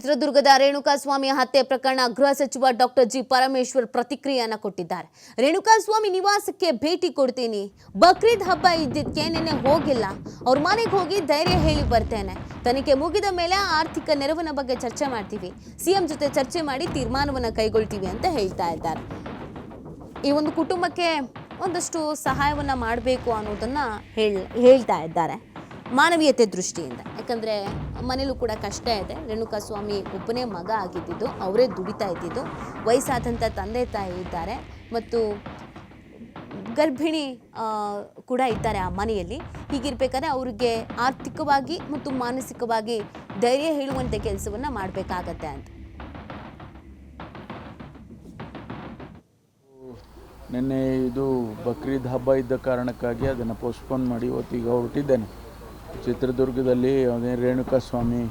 ಚಿತ್ರದುರ್ಗದ ರೇಣುಕಾಸ್ವಾಮಿ ಹತ್ಯೆ ಪ್ರಕರಣ ಗೃಹ ಸಚಿವ ಡಾಕ್ಟರ್ ಜಿ ಪರಮೇಶ್ವರ್ ಪ್ರತಿಕ್ರಿಯೆಯನ್ನ ಕೊಟ್ಟಿದ್ದಾರೆ. ರೇಣುಕಾಸ್ವಾಮಿ ನಿವಾಸಕ್ಕೆ ಭೇಟಿ ಕೊಡ್ತೀನಿ. ಬಕ್ರೀದ್ ಹಬ್ಬ ಇದ್ದಿದ್ದಕ್ಕೆ ನಿನ್ನೆ ಹೋಗಿಲ್ಲ. ಅವ್ರ ಮನೆಗೆ ಹೋಗಿ ಧೈರ್ಯ ಹೇಳಿ ಬರ್ತೇನೆ. ತನಿಖೆ ಮುಗಿದ ಮೇಲೆ ಆರ್ಥಿಕ ನೆರವಿನ ಬಗ್ಗೆ ಚರ್ಚೆ ಮಾಡ್ತೀವಿ. ಸಿಎಂ ಜೊತೆ ಚರ್ಚೆ ಮಾಡಿ ತೀರ್ಮಾನವನ್ನು ಕೈಗೊಳ್ತೀವಿ ಅಂತ ಹೇಳ್ತಾ ಇದ್ದಾರೆ. ಈ ಒಂದು ಕುಟುಂಬಕ್ಕೆ ಒಂದಷ್ಟು ಸಹಾಯವನ್ನ ಮಾಡಬೇಕು ಅನ್ನೋದನ್ನು ಹೇಳ್, ಹೇಳ್ತಾ ಇದ್ದಾರೆ ಮಾನವೀಯತೆ ದೃಷ್ಟಿಯಿಂದ. ಯಾಕಂದ್ರೆ ಮನೇಲೂ ಕೂಡ ಕಷ್ಟ ಇದೆ. ರೇಣುಕಾ ಸ್ವಾಮಿ ಒಬ್ಬನೇ ಮಗ ಆಗಿದ್ದಿದ್ದು, ಅವರೇ ದುಡಿತಾ ಇದ್ದಿದ್ದು ವಯಸ್ಸಾದಂಥ ತಂದೆ ತಾಯಿ ಇದ್ದಾರೆ ಮತ್ತು ಗರ್ಭಿಣಿ ಕೂಡ ಇದ್ದಾರೆ ಆ ಮನೆಯಲ್ಲಿ. ಹೀಗಿರ್ಬೇಕಾದ್ರೆ ಅವ್ರಿಗೆ ಆರ್ಥಿಕವಾಗಿ ಮತ್ತು ಮಾನಸಿಕವಾಗಿ ಧೈರ್ಯ ಹೇಳುವಂಥ ಕೆಲಸವನ್ನು ಮಾಡಬೇಕಾಗತ್ತೆ ಅಂತ. ನಿನ್ನೆ ಇದು ಬಕ್ರೀದ್ ಹಬ್ಬ ಇದ್ದ ಕಾರಣಕ್ಕಾಗಿ ಅದನ್ನು ಪೋಸ್ಟ್ಪೋನ್ ಮಾಡಿ ಇವತ್ತೀಗ ಹೊರಟಿದ್ದೇನೆ. ಚಿತ್ರದುರ್ಗದಲ್ಲಿ ಅದೇ ರೇಣುಕಾಸ್ವಾಮಿ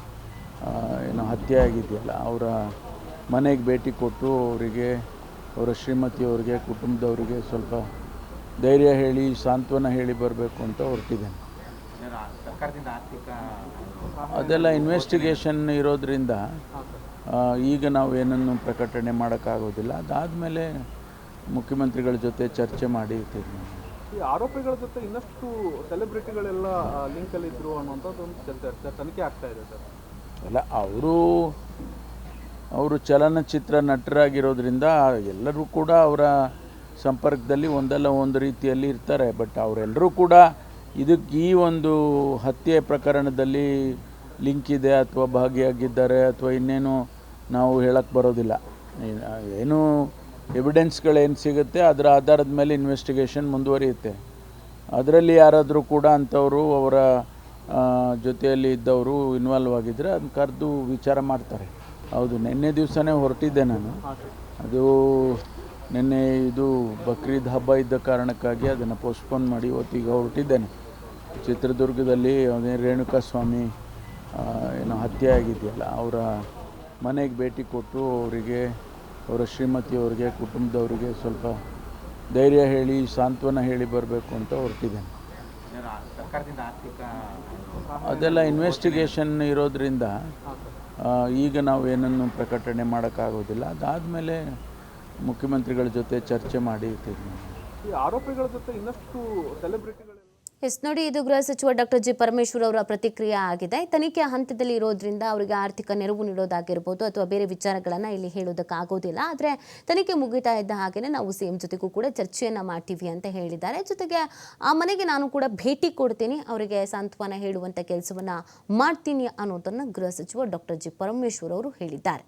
ಏನೋ ಹತ್ಯೆ ಆಗಿದೆಯಲ್ಲ ಅವರ ಮನೆಗೆ ಭೇಟಿ ಕೊಟ್ಟು ಅವರಿಗೆ, ಅವರ ಶ್ರೀಮತಿಯವರಿಗೆ ಕುಟುಂಬದವರಿಗೆ ಸ್ವಲ್ಪ ಧೈರ್ಯ ಹೇಳಿ, ಸಾಂತ್ವನ ಹೇಳಿ ಬರಬೇಕು ಅಂತ ಹೊರಟಿದ್ದೇನೆ. ಅದೆಲ್ಲ ಇನ್ವೆಸ್ಟಿಗೇಷನ್ ಇರೋದ್ರಿಂದ ಈಗ ನಾವು ಏನನ್ನು ಪ್ರಕಟಣೆ ಮಾಡೋಕ್ಕಾಗೋದಿಲ್ಲ. ಅದಾದಮೇಲೆ ಮುಖ್ಯಮಂತ್ರಿಗಳ ಜೊತೆ ಚರ್ಚೆ ಮಾಡಿ ತೀರ್ಮಾನ. ಈ ಆರೋಪಿಗಳ ಜೊತೆ ಇನ್ನಷ್ಟು ಸೆಲೆಬ್ರಿಟಿಗಳೆಲ್ಲ ಲಿಂಕಲ್ಲಿ ಇದ್ರು ಅನ್ನುವಂಥದ್ದು ಒಂದು ಚರ್ಚೆ ಚರ್ಚೆ- ತನಿಖೆ ಆಗ್ತಾ ಇದೆ ಸರ್. ಅಲ್ಲ, ಅವರು ಅವರು ಚಲನಚಿತ್ರ ನಟರಾಗಿರೋದ್ರಿಂದ ಎಲ್ಲರೂ ಕೂಡ ಅವರ ಸಂಪರ್ಕದಲ್ಲಿ ಒಂದಲ್ಲ ಒಂದು ರೀತಿಯಲ್ಲಿ ಇರ್ತಾರೆ. ಬಟ್ ಅವರೆಲ್ಲರೂ ಕೂಡ ಇದಕ್ಕೆ ಈ ಒಂದು ಹತ್ಯೆ ಪ್ರಕರಣದಲ್ಲಿ ಲಿಂಕ್ ಇದೆ ಅಥವಾ ಭಾಗಿಯಾಗಿದ್ದಾರೆ ಅಥವಾ ಇನ್ನೇನು ನಾವು ಹೇಳಕ್ಕೆ ಬರೋದಿಲ್ಲ. ಏನು ಎವಿಡೆನ್ಸ್ಗಳೇನು ಸಿಗುತ್ತೆ, ಅದರ ಆಧಾರದ ಮೇಲೆ ಇನ್ವೆಸ್ಟಿಗೇಷನ್ ಮುಂದುವರಿಯುತ್ತೆ. ಅದರಲ್ಲಿ ಯಾರಾದರೂ ಕೂಡ ಅಂಥವರು ಅವರ ಜೊತೆಯಲ್ಲಿ ಇದ್ದವರು ಇನ್ವಾಲ್ವ್ ಆಗಿದ್ದರೆ ಅದನ್ನ ಕರೆದು ವಿಚಾರ ಮಾಡ್ತಾರೆ. ಹೌದು, ನಿನ್ನೆ ದಿವಸನೇ ಹೊರಟಿದ್ದೆ ನಾನು. ಅದು ನಿನ್ನೆ ಇದು ಬಕ್ರೀದ್ ಹಬ್ಬ ಇದ್ದ ಕಾರಣಕ್ಕಾಗಿ ಅದನ್ನು ಪೋಸ್ಟ್ಪೋನ್ ಮಾಡಿ ಇವತ್ತೀಗ ಹೊರಟಿದ್ದೇನೆ. ಚಿತ್ರದುರ್ಗದಲ್ಲಿ ಅದೇ ರೇಣುಕಾ ಸ್ವಾಮಿ ಏನೋ ಹತ್ಯೆ ಆಗಿದೆಯಲ್ಲ, ಅವರ ಮನೆಗೆ ಭೇಟಿ ಕೊಟ್ಟು ಅವರಿಗೆ ಅವರ ಶ್ರೀಮತಿಯವ್ರಿಗೆ ಕುಟುಂಬದವರಿಗೆ ಸ್ವಲ್ಪ ಧೈರ್ಯ ಹೇಳಿ, ಸಾಂತ್ವನ ಹೇಳಿ ಬರಬೇಕು ಅಂತ ಹೊರಟಿದ್ದೇನೆ. ಅದೆಲ್ಲ ಇನ್ವೆಸ್ಟಿಗೇಷನ್ ಇರೋದ್ರಿಂದ ಈಗ ನಾವು ಏನನ್ನು ಪ್ರಕಟಣೆ ಮಾಡೋಕ್ಕಾಗೋದಿಲ್ಲ. ಅದಾದಮೇಲೆ ಮುಖ್ಯಮಂತ್ರಿಗಳ ಜೊತೆ ಚರ್ಚೆ ಮಾಡಿ ಇರ್ತೀವಿ ಆರೋಪಿಗಳ ಜೊತೆ ಇನ್ನಷ್ಟು ಸೆಲೆಬ್ರಿಟಿಗಳೆಲ್ಲ ಎಸ್, ನೋಡಿ, ಇದು ಗೃಹ ಸಚಿವ ಡಾಕ್ಟರ್ ಜಿ ಪರಮೇಶ್ವರ್ ಅವರ ಪ್ರತಿಕ್ರಿಯೆ ಆಗಿದೆ. ತನಿಖೆ ಹಂತದಲ್ಲಿ ಇರೋದ್ರಿಂದ ಅವರಿಗೆ ಆರ್ಥಿಕ ನೆರವು ನೀಡೋದಾಗಿರ್ಬೋದು ಅಥವಾ ಬೇರೆ ವಿಚಾರಗಳನ್ನು ಇಲ್ಲಿ ಹೇಳೋದಕ್ಕಾಗೋದಿಲ್ಲ. ಆದರೆ ತನಿಖೆ ಮುಗಿತಾ ಇದ್ದ ಹಾಗೆಯೇ ನಾವು ಸಿಎಂ ಜೊತೆಗೂ ಕೂಡ ಚರ್ಚೆಯನ್ನು ಮಾಡ್ತೀವಿ ಅಂತ ಹೇಳಿದ್ದಾರೆ. ಜೊತೆಗೆ ಆ ಮನೆಗೆ ನಾನು ಕೂಡ ಭೇಟಿ ಕೊಡ್ತೀನಿ. ಅವರಿಗೆ ಸಾಂತ್ವನ ಹೇಳುವಂಥ ಕೆಲಸವನ್ನು ಮಾಡ್ತೀನಿ ಅನ್ನೋದನ್ನು ಗೃಹ ಸಚಿವ ಡಾಕ್ಟರ್ ಜಿ ಪರಮೇಶ್ವರ್ ಅವರು ಹೇಳಿದ್ದಾರೆ.